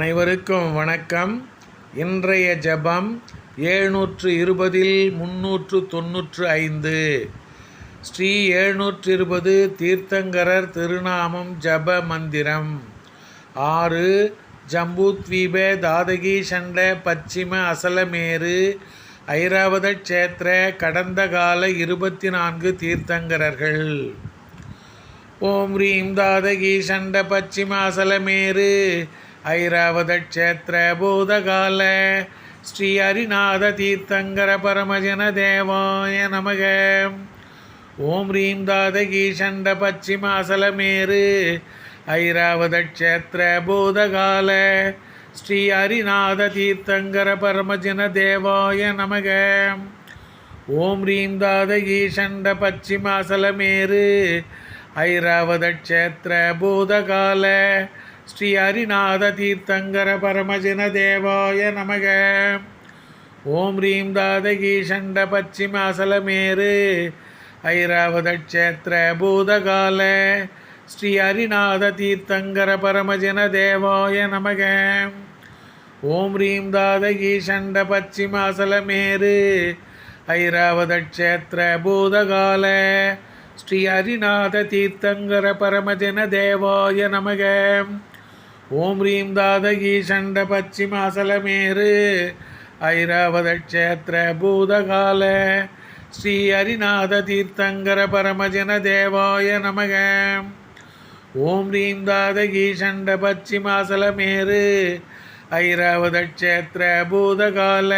அனைவருக்கும் வணக்கம். இன்றைய ஜெபம் ஏழ்நூற்று இருபதில் முன்னூற்று தொன்னூற்று ஐந்து. ஸ்ரீ ஏழ்நூற்று இருபது தீர்த்தங்கரர் திருநாமம் ஜப மந்திரம். ஆறு ஜம்பூத்வீப தாதகி சண்ட பச்சிம அசலமேரு ஐராவத க்ஷேத்திர கடந்த கால இருபத்தி நான்கு தீர்த்தங்கரர்கள். ஓம் ரீம் தாதகி சண்ட பச்சிம அசலமேரு ஐராவத ஸ்ரீ ஹரிநாத தீர்த்தங்கர பரமஜன தேவாய நமக. ஓம் ரீம் தாதகி சண்ட பச்சிம அசலமேரு ஸ்ரீ ஹரிநாத தீர்த்தங்கர பரமஜன தேவாய நமக. ஓம் ரீம் தாதகி சண்ட பச்சிம அசலமேரு ஸ்ரீ ஹரிநாத தீர்த்தங்கர பரமஜன தேவாய நமக. ஓம் ரீம் தாதகி சண்ட பச்சிம அசலமேறு. ஐராவத க்ஷேத்திர பூதகால. ஸ்ரீ ஹரிநாத தீர்த்தங்கர பரமஜன தேவாய நமக. ஓம் ரீம் தாதகி சண்ட பச்சிம அசலமேறு. ஐராவத க்ஷேத்திர பூதகால. ஸ்ரீ ஹரிநாத தீர்த்தங்கர பரமஜன தேவாய நமக. ஓம் ரீம் தாதகி சண்ட பச்சிம அசலமேரு ஐராவத க்ஷேத்திர பூதகால. ஸ்ரீ ஹரிநாத தீர்த்தங்கர பரமஜன தேவாய நமக. ஓம் ரீம் தாதகி சண்ட பச்சிம அசலமேரு ஐராவத க்ஷேத்திர பூதகால.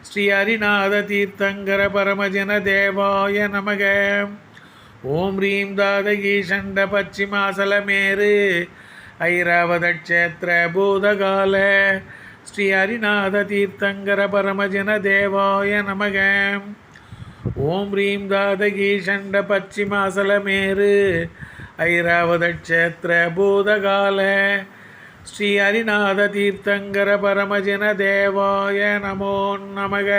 ஸ்ரீ ஹரிநாத தீர்த்தங்கர பரமஜன தேவாய நமக. ஓம் ரீம் தாதகி சண்ட பச்சிமாசலமேரு ஐராவத க்ஷேத்திர பூதகால ஸ்ரீ ஹரிநாத தீர்த்தங்கர பரமஜன தேவாய நமக ஓம் ரீம் தாதகி சண்ட பச்சிமாசலமேரு ஐராவத பூதகால ஸ்ரீ ஹரிநாத தீர்த்தங்கர பரமஜன தேவாய நமோ நமக